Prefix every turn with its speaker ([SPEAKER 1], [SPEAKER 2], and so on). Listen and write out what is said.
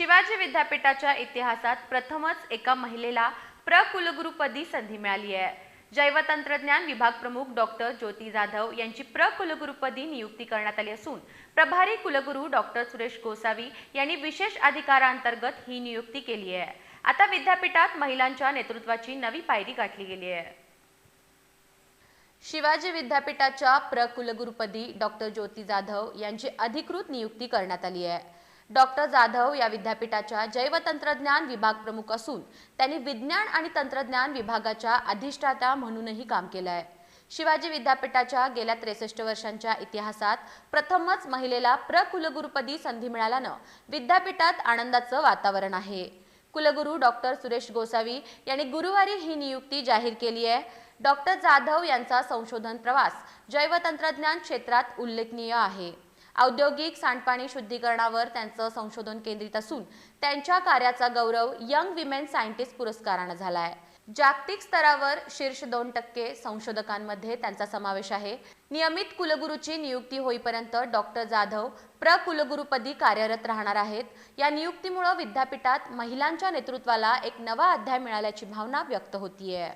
[SPEAKER 1] शिवाजी विद्यापीठाच्या इतिहासात प्रथमच एका महिलेला प्रकुलगुरुपदी संधी मिळाली आहे. जैवतंत्रज्ञान विभाग प्रमुख डॉक्टर ज्योती जाधव यांची प्रकुलगुरुपदी नियुक्ती करण्यात आली असून प्रभारी कुलगुरू डॉक्टर सुरेश गोसावी यांनी विशेष अधिकारांतर्गत ही नियुक्ती केली आहे. आता विद्यापीठात महिलांच्या नेतृत्वाची नवी पायरी गाठली गेली आहे. शिवाजी विद्यापीठाच्या प्रकुलगुरुपदी डॉक्टर ज्योती जाधव यांची अधिकृत नियुक्ती करण्यात आली आहे. डॉक्टर जाधव या विद्यापीठाच्या जैवतंत्रज्ञान विभाग प्रमुख असून त्यांनी विज्ञान आणि तंत्रज्ञान विभागाच्या अधिष्ठाता म्हणूनही काम केलं आहे. शिवाजी विद्यापीठाच्या गेल्या त्रेसष्ट वर्षांच्या इतिहासात प्रथमच महिलेला प्रकुलगुरुपदी संधी मिळाल्यानं विद्यापीठात आनंदाचं वातावरण आहे. कुलगुरू डॉक्टर सुरेश गोसावी यांनी गुरुवारी ही नियुक्ती जाहीर केली आहे. डॉक्टर जाधव यांचा संशोधन प्रवास जैवतंत्रज्ञान क्षेत्रात उल्लेखनीय आहे. औद्योगिक सांडपाणी शुद्धीकरणावर त्यांचं संशोधन केंद्रित असून त्यांच्या कार्याचा गौरव यंग विमेन सायंटिस्ट पुरस्कारानं झाला आहे जागतिक स्तरावर शीर्ष दोन टक्के संशोधकांमध्ये त्यांचा समावेश आहे. नियमित कुलगुरूची नियुक्ती होईपर्यंत डॉक्टर जाधव प्रकुलगुरुपदी कार्यरत राहणार आहेत. या नियुक्तीमुळे विद्यापीठात महिलांच्या नेतृत्वाला एक नवा अध्याय मिळाल्याची भावना व्यक्त होतीये.